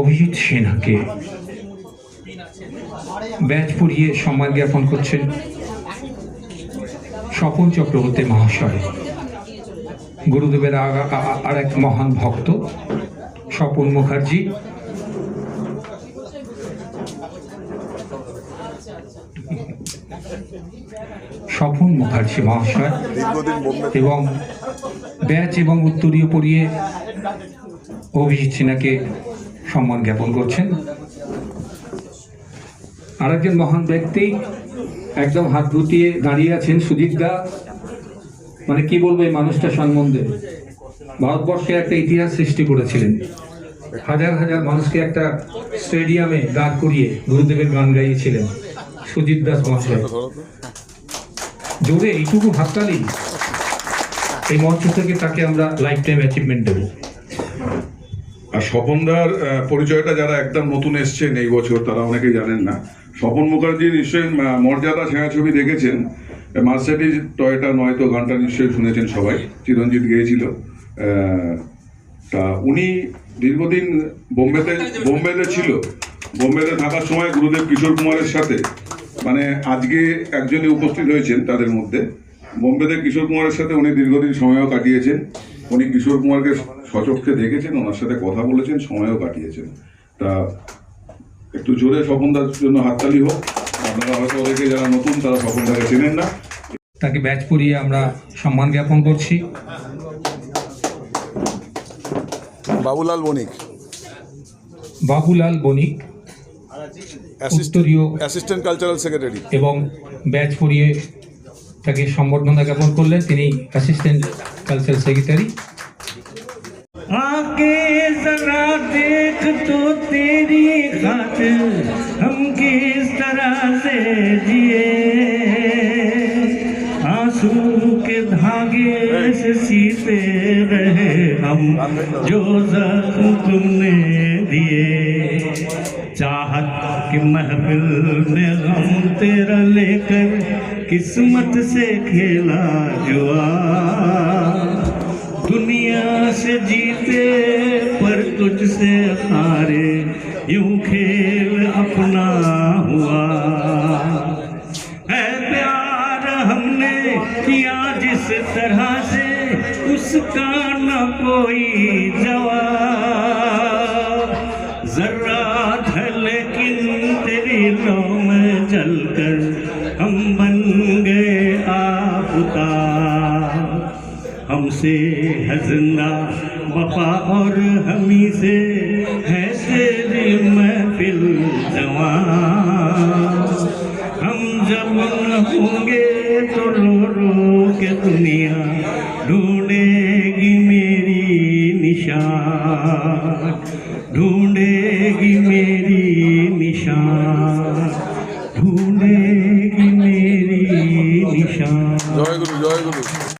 Abhijit সিনহাকে batch পরিয়ে সম্মান জ্ঞাপন করছেন স্বপন চক্রবর্তী মহাশয়। গুরুদেবের আর এক মহান ভক্ত, স্বপন মুখার্জি। স্বপন মুখার্জি মহাশয় এবং ব্যাচ এবং উত্তরীয় পরিয়ে অভিজিৎ সিনহাকে সম্মান জ্ঞাপন করছেন। আর একজন মহান ব্যক্তি একদম হাত গুটিয়ে দাঁড়িয়ে আছেন, সুজিত দা। মানে কি বলব, এই মানুষটা সম্বন্ধে। ভারতবর্ষে একটা ইতিহাস সৃষ্টি করেছিলেন। হাজার হাজার মানুষকে একটা স্টেডিয়ামে দাঁড় করিয়ে গুরুদেবের গান গাইয়েছিলেন সুজিত দাস মহাশয়। জোরে এইটুকু হাততালি এই মঞ্চ থেকে তাকে আমরা লাইফ টাইম অ্যাচিভমেন্ট দেবো। আর স্বপনদার পরিচয়টা যারা একদম নতুন এসছেন এই বছর, তারা অনেকেই জানেন না। স্বপন মুখার্জি নিশ্চয়ই মর্যাদা ছায়াছবি দেখেছেন। মার্সেডিজ টয়টা নয়তো গানটা নিশ্চয়ই শুনেছেন সবাই, চিরঞ্জিত গেয়েছিল। তা উনি দীর্ঘদিন বোম্বেতে বোম্বেতে ছিল। বোম্বেতে থাকার সময় গুরুদেব কিশোর কুমারের সাথে মানে আজকে একজনই উপস্থিত হয়েছেন তাদের মধ্যে। বোম্বেতে কিশোর কুমারের সাথে উনি দীর্ঘদিন সময়ও কাটিয়েছেন। উনি কিশোর কুমারকে সচক্ষে দেখেছেন ওনার সাথে কথা বলেছেন সময়ও কাটিয়েছেন। তা একটু জোরে স্বপনদার জন্য হাততালি হোক আপনারা হয়তো ওদেরকে যারা নতুন তারা স্বপনদাকে চেনেন না। তাকে ব্যাচ পরিয়ে আমরা সম্মান জ্ঞাপন করছি। বাবুলাল বণিক। বাবুলাল বণিক উত্তরীয় অ্যাসিস্ট্যান্ট কালচারাল সেক্রেটারি। এবং ব্যাচ পরিয়ে তাকে সম্বর্ধনা জ্ঞাপন করলেন। তিনি অ্যাসিস্ট্যান্ট کل سلسلے کی سیکٹری آکے ذرا دیکھ تو تیری خاطر ہم کس طرح سے جیے۔ آنسو کے دھاگے سے سیتے رہے ہم جو زخم تم نے دیے۔ کہ محفل میں غم تیرا لے کر قسمت سے کھیلا جوا۔ دنیا سے جیتے پر تجھ سے ہارے یوں کھیل اپنا ہوا۔ اے پیار، ہم نے کیا جس طرح سے اس کا نہ کوئی جواب۔ ذرا دھلے دلوں میں جل کر ہم بن گئے آفتا ہم سے ہے زندہ وفا اور ہمیں سے ہے تیری محفل جوان۔ ہم جب نہ ہوں گے تو رو رو کے دنیا ڈھونڈے گی میری نشان۔ ڈھونڈے گی میری निशान ढूंढेगी मेरी निशान जय गुरु जय गुरु